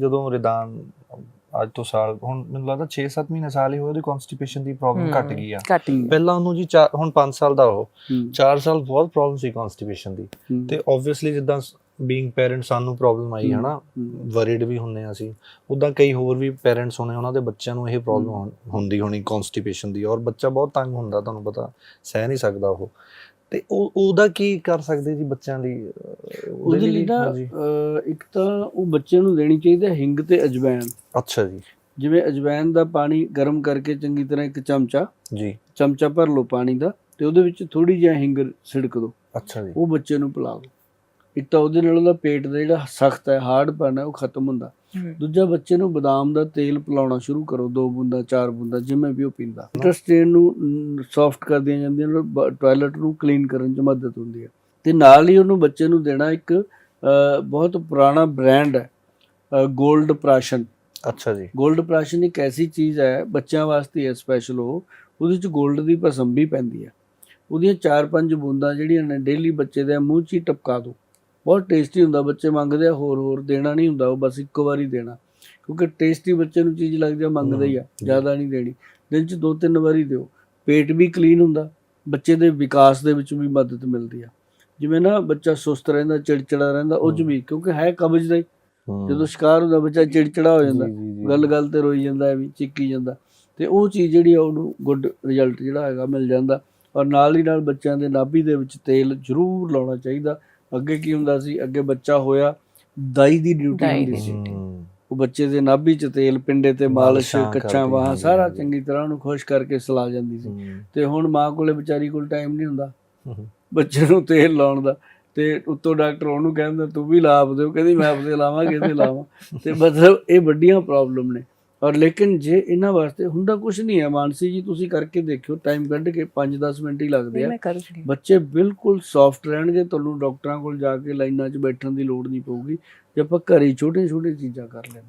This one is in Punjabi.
ਜਦੋਂ ਰਿਦਾਨ ਅੱਜ ਤੋਂ ਸਾਲ ਹੁਣ ਮੈਨੂੰ ਲੱਗਦਾ 6-7 ਮਹੀਨੇ ਸਾਲ ਹੀ ਹੋਏ ਉਹਦੀ ਕਨਸਟੀਪੇਸ਼ਨ ਦੀ ਪ੍ਰੋਬਲਮ ਘਟ ਗਈ ਆ। ਪਹਿਲਾਂ ਉਹਨੂੰ ਜੀ ਹੁਣ 5 ਸਾਲ ਦਾ ਉਹ ਹੂੰ, 4 ਸਾਲ ਬਹੁਤ ਪ੍ਰੋਬਲਮ ਸੀ ਕਨਸਟੀਪੇਸ਼ਨ ਦੀ। ਤੇ ਆਬਵੀਅਸਲੀ ਜਿੱਦਾਂ ਬੀਇੰਗ ਪੈਰੈਂਟ ਸਾਨੂੰ ਪ੍ਰੋਬਲਮ ਆਈ ਹਨਾ? ਵਰੀਡ ਵੀ ਹੁੰਨੇ ਆ ਅਸੀਂ। ਉਦਾਂ ਕਈ ਹੋਰ ਵੀ ਪੈਰੈਂਟਸ ਹੋਣੇ ਉਹਨਾਂ ਦੇ ਬੱਚਿਆਂ ਨੂੰ ਇਹ ਪ੍ਰੋਬਲਮ ਹੁੰਦੀ ਹੋਣੀ ਕਨਸਟੀਪੇਸ਼ਨ ਦੀ ਔਰ ਬੱਚਾ ਬਹੁਤ ਤੰਗ ਹੁੰਦਾ ਤੁਹਾਨੂੰ ਪਤਾ ਸਹਿ ਨਹੀਂ ਸਕਦਾ ਉਹ। ਤੇ ਉਹ ਉਹਦਾ ਕੀ ਕਰ ਸਕਦੇ ਜੀ ਬੱਚਿਆਂ ਲਈ? ਉਹਦੇ ਲਈ ਨਾ ਇੱਕ ਤਾਂ ਉਹ ਬੱਚੇ ਨੂੰ ਦੇਣੀ ਚਾਹੀਦੀ ਹੈ ਹਿੰਗ ਤੇ ਅਜਵਾਇਣ ਅੱਛਾ ਜੀ। ਜਿਵੇਂ ਅਜਵਾਇਣ ਦਾ ਪਾਣੀ ਗਰਮ ਕਰਕੇ ਚੰਗੀ ਤਰ੍ਹਾਂ ਇੱਕ ਚਮਚਾ ਜੀ। ਚਮਚਾ ਭਰ ਲਓ ਪਾਣੀ ਦਾ ਤੇ ਉਹਦੇ ਵਿੱਚ ਥੋੜੀ ਜਿਹੀ ਹਿੰਗ ਛਿੜਕ ਦਿਓ। ਅੱਛਾ ਜੀ। ਉਹ ਬੱਚੇ ਨੂੰ ਪਿਲਾ ਦਿਓ। ਇੱਕ ਤਾਂ ਉਹਦੇ ਨਾਲ ਉਹਦਾ ਪੇਟ ਦਾ ਜਿਹੜਾ ਸਖਤ ਹੈ ਹਾਰਡ ਹੈ ਉਹ ਖਤਮ ਹੁੰਦਾ। ਦੂਜਾ ਬੱਚੇ ਨੂੰ ਬਦਾਮ ਦਾ ਤੇਲ ਪਿਲਾਉਣਾ ਸ਼ੁਰੂ ਕਰੋ ਦੋ ਬੂੰਦਾ ਚਾਰ ਬੂੰਦਾ ਜਿਵੇਂ ਵੀ ਉਹ ਪੀਂਦਾ। ਇੰਟਰਸਟੇਨ ਨੂੰ ਸੌਫਟ ਕਰਦੀਆਂ ਜਾਂਦੀਆਂ ਨੇ ਟਾਇਲਟ ਨੂੰ ਕਲੀਨ ਕਰਨ 'ਚ ਮਦਦ ਹੁੰਦੀ ਹੈ। ਤੇ ਨਾਲ ਹੀ ਉਹਨੂੰ ਬੱਚੇ ਨੂੰ ਦੇਣਾ ਇੱਕ ਬਹੁਤ ਪੁਰਾਣਾ ਬ੍ਰਾਂਡ ਹੈ ਗੋਲਡ ਪ੍ਰਾਸ਼ਨ। ਅੱਛਾ ਜੀ। ਗੋਲਡ ਪ੍ਰਾਸ਼ਨ ਇੱਕ ਐਸੀ ਚੀਜ਼ ਹੈ ਬੱਚਿਆਂ ਵਾਸਤੇ ਹੈ ਸਪੈਸ਼ਲ ਉਹ ਉਹਦੇ ਚ ਗੋਲਡ ਦੀ ਭਸਮ ਵੀ ਪੈਂਦੀ ਹੈ। ਉਹਦੀਆਂ 4-5 ਬੂੰਦਾਂ ਜਿਹੜੀਆਂ ਨੇ ਡੇਲੀ ਬੱਚੇ ਦੇ ਮੂੰਹ 'ਚ ਹੀ ਟਪਕਾ ਦਿਓ ਬਹੁਤ ਟੇਸਟੀ ਹੁੰਦਾ ਬੱਚੇ ਮੰਗਦੇ ਆ ਹੋਰ ਹੋਰ ਦੇਣਾ ਨਹੀਂ ਹੁੰਦਾ ਉਹ ਬਸ ਇੱਕ ਵਾਰੀ ਦੇਣਾ। ਕਿਉਂਕਿ ਟੇਸਟੀ ਬੱਚੇ ਨੂੰ ਚੀਜ਼ ਲੱਗਦੀ ਆ ਮੰਗਦੇ ਹੀ ਆ ਜ਼ਿਆਦਾ ਨਹੀਂ ਦੇਣੀ। ਦਿਨ 'ਚ ਦੋ ਤਿੰਨ ਵਾਰੀ ਦਿਓ। ਪੇਟ ਵੀ ਕਲੀਨ ਹੁੰਦਾ ਬੱਚੇ ਦੇ ਵਿਕਾਸ ਦੇ ਵਿੱਚ ਵੀ ਮਦਦ ਮਿਲਦੀ ਆ। ਜਿਵੇਂ ਨਾ ਬੱਚਾ ਸੁਸਤ ਰਹਿੰਦਾ ਚਿੜਚਿੜਾ ਰਹਿੰਦਾ ਉਹ। ਵੀ ਕਿਉਂਕਿ ਹੈ ਕਬਜ਼ ਦਾ ਹੀ। ਜਦੋਂ ਸ਼ਿਕਾਰ ਹੁੰਦਾ ਬੱਚਾ ਚਿੜਚਿੜਾ ਹੋ ਜਾਂਦਾ। ਗੱਲ ਗੱਲ ਤੇ ਰੋਈ ਜਾਂਦਾ ਵੀ ਚਿੱਕੀ ਜਾਂਦਾ। ਤੇ ਉਹ ਚੀਜ਼ ਜਿਹੜੀ ਆ ਉਹਨੂੰ ਗੁੱਡ ਰਿਜ਼ਲਟ ਜਿਹੜਾ ਹੈਗਾ ਮਿਲ ਜਾਂਦਾ। ਔਰ ਨਾਲ ਹੀ ਨਾਲ ਬੱਚਿਆਂ ਦੇ ਨਾਭੀ ਦੇ ਵਿੱਚ ਤੇਲ ਜ਼ਰੂਰ ਲਾਉਣਾ ਚਾਹੀਦਾ। ਅੱਗੇ ਕੀ ਹੁੰਦਾ ਸੀ ਅੱਗੇ ਬੱਚਾ ਹੋਇਆ ਦਾਈ ਦੀ ਡਿਊਟੀ ਹੁੰਦੀ ਦੀ ਸੀ। ਉਹ ਬੱਚੇ ਦੇ ਨਾਭੀ 'ਚ ਤੇਲ ਪਿੰਡੇ ਤੇ ਮਾਲਿਸ਼ ਕੱਚਾ ਵਾਹ ਸਾਰਾ। ਚੰਗੀ ਤਰ੍ਹਾਂ ਉਹਨੂੰ ਖੁਸ਼ ਕਰਕੇ ਸਲਾ ਜਾਂਦੀ ਸੀ। ਤੇ ਹੁਣ ਮਾਂ ਕੋਲੇ ਵਿਚਾਰੀ ਕੋਲ ਟਾਈਮ ਨਹੀਂ ਹੁੰਦਾ। ਬੱਚੇ ਨੂੰ ਤੇਲ ਲਾਉਣ ਦਾ ਤੇ ਉੱਤੋਂ ਡਾਕਟਰ ਉਹਨੂੰ ਕਹਿੰਦਾ ਤੂੰ ਵੀ ਲਾ ਆਪਦੇ ਉਹ ਕਹਿੰਦੀ ਮੈਂ ਆਪਦੇ ਲਾਵਾਂ ਕਿਤੇ ਲਾਵਾਂ? ਤੇ ਮਤਲਬ ਇਹ ਵੱਡੀਆਂ ਪ੍ਰੋਬਲਮ ਨੇ। ਔਰ ਲੇਕਿਨ ਜੇ ਇਹਨਾਂ ਵਾਸਤੇ ਹੁੰਦਾ ਕੁਝ ਨਹੀਂ ਹੈ ਮਾਨਸੀ ਜੀ ਤੁਸੀਂ ਕਰਕੇ ਦੇਖਿਓ ਟਾਈਮ ਕੱਢ ਕੇ 5-10 ਮਿੰਟ ਹੀ ਲੱਗਦੇ ਆ। ਬੱਚੇ ਬਿਲਕੁਲ ਸੌਫਟ ਰਹਿਣਗੇ ਤੁਹਾਨੂੰ ਡਾਕਟਰਾਂ ਕੋਲ ਜਾ ਕੇ ਲਾਈਨਾਂ 'ਚ ਬੈਠਣ ਦੀ ਲੋੜ ਨਹੀਂ ਪਊਗੀ। ਜੇ ਆਪਾਂ ਘਰੇ ਛੋਟੇ ਛੋਟੇ ਚੀਜ਼ਾਂ ਕਰ ਲੈਂਦੇ